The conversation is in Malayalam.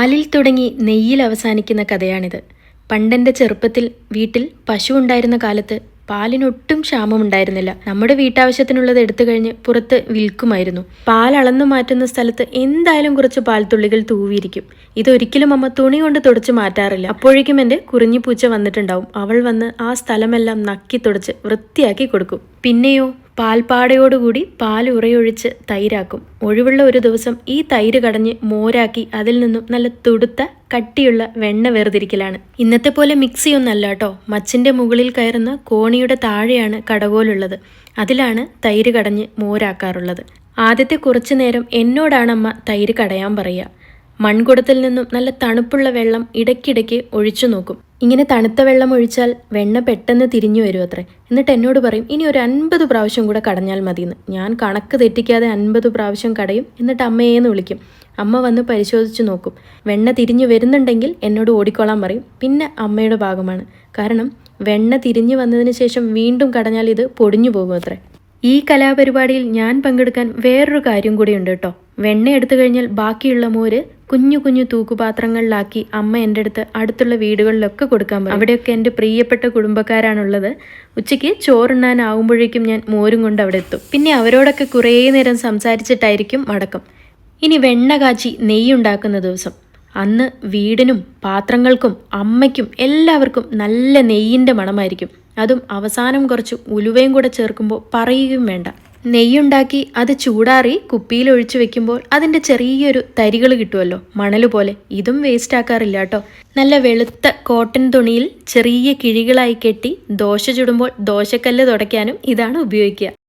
പാലിൽ തുടങ്ങി നെയ്യിൽ അവസാനിക്കുന്ന കഥയാണിത്. പണ്ടെന്റെ ചെറുപ്പത്തിൽ വീട്ടിൽ പശു ഉണ്ടായിരുന്ന കാലത്ത് പാലിനൊട്ടും ക്ഷാമമുണ്ടായിരുന്നില്ല. നമ്മുടെ വീട്ടാവശ്യത്തിനുള്ളത് എടുത്തു കഴിഞ്ഞ് പുറത്ത് വിൽക്കുമായിരുന്നു. പാൽ അളന്നു മാറ്റുന്ന സ്ഥലത്ത് എന്തായാലും കുറച്ച് പാൽത്തുള്ളികൾ തൂവിയിരിക്കും. ഇതൊരിക്കലും അമ്മ തുണി കൊണ്ട് തുടച്ച് മാറ്റാറില്ല. അപ്പോഴേക്കും എന്റെ കുറിഞ്ഞിപ്പൂച്ച വന്നിട്ടുണ്ടാവും. അവൾ വന്ന് ആ സ്ഥലമെല്ലാം നക്കി തുടച്ച് വൃത്തിയാക്കി കൊടുക്കും. പിന്നെയോ പാൽപ്പാടയോടുകൂടി പാൽ ഉറയൊഴിച്ച് തൈരാക്കും. ഒഴിവുള്ള ഒരു ദിവസം ഈ തൈര് കടഞ്ഞ് മോരാക്കി അതിൽ നിന്നും നല്ല തുടുത്ത കട്ടിയുള്ള വെണ്ണ വേർതിരിക്കലാണ്. ഇന്നത്തെ പോലെ മിക്സിയൊന്നല്ല കേട്ടോ മച്ചിന്റെ മുകളിൽ കയറുന്ന കോണിയുടെ താഴെയാണ് കടകോലുള്ളത്. അതിലാണ് തൈര് കടഞ്ഞ് മോരാക്കാറുള്ളത്. ആദ്യത്തെ കുറച്ചു നേരം എന്നോടാണമ്മ തൈര് കടയാൻ പറയുക. മൺകുടത്തിൽ നിന്നും നല്ല തണുപ്പുള്ള വെള്ളം ഇടയ്ക്കിടയ്ക്ക് ഒഴിച്ചു നോക്കും. ഇങ്ങനെ തണുത്ത വെള്ളം ഒഴിച്ചാൽ വെണ്ണ പെട്ടെന്ന് തിരിഞ്ഞു വരും അത്രേ. എന്നിട്ട് എന്നോട് പറയും ഇനി ഒരു അൻപത് പ്രാവശ്യം കൂടെ കടഞ്ഞാൽ മതിയെന്ന്. ഞാൻ കണക്ക് തെറ്റിക്കാതെ അൻപത് പ്രാവശ്യം കടയും. എന്നിട്ട് അമ്മയെന്ന് വിളിക്കും. അമ്മ വന്ന് പരിശോധിച്ച് നോക്കും. വെണ്ണ തിരിഞ്ഞു വരുന്നുണ്ടെങ്കിൽ എന്നോട് ഓടിക്കോളാൻ പറയും. പിന്നെ അമ്മയുടെ ഭാഗമാണ്. കാരണം വെണ്ണ തിരിഞ്ഞു വന്നതിന് ശേഷം വീണ്ടും കടഞ്ഞാൽ ഇത് പൊടിഞ്ഞു പോകും അത്രേ. ഈ കലാപരിപാടിയിൽ ഞാൻ പങ്കെടുക്കാൻ വേറൊരു കാര്യം കൂടിയുണ്ട് കേട്ടോ. വെണ്ണ എടുത്തു കഴിഞ്ഞാൽ ബാക്കിയുള്ള മോര് കുഞ്ഞു കുഞ്ഞു തൂക്കുപാത്രങ്ങളിലാക്കി അമ്മ എന്റെ അടുത്ത് അടുത്തുള്ള വീടുകളിലൊക്കെ കൊടുക്കാൻ പറ്റും അവിടെയൊക്കെ എന്റെ പ്രിയപ്പെട്ട കുടുംബക്കാരാണുള്ളത്. ഉച്ചയ്ക്ക് ചോറുണ്ണാനാവുമ്പോഴേക്കും ഞാൻ മോരും കൊണ്ട് അവിടെ എത്തും. പിന്നെ അവരോടൊക്കെ കുറേ നേരം സംസാരിച്ചിട്ടായിരിക്കും മടക്കം. ഇനി വെണ്ണ കാച്ചി നെയ്യുണ്ടാക്കുന്ന ദിവസം. അന്ന് വീടിനും പാത്രങ്ങൾക്കും അമ്മയ്ക്കും എല്ലാവർക്കും നല്ല നെയ്യിന്റെ മണമായിരിക്കും. അതും അവസാനം കുറച്ച് ഉലുവയും കൂടെ ചേർക്കുമ്പോൾ പറയുകയും വേണ്ട. നെയ്യുണ്ടാക്കി അത് ചൂടാറി കുപ്പിയിൽ ഒഴിച്ചു വെക്കുമ്പോൾ അതിന്റെ ചെറിയൊരു തരികൾ കിട്ടുമല്ലോ മണൽ പോലെ. ഇതും വേസ്റ്റ് ആക്കാറില്ല കേട്ടോ. നല്ല വെളുത്ത കോട്ടൺ തുണിയിൽ ചെറിയ കിഴികളായി കെട്ടി ദോശ ചുടുമ്പോൾ ദോശക്കല്ല് തുടയ്ക്കാനും ഇതാണ് ഉപയോഗിക്കുക.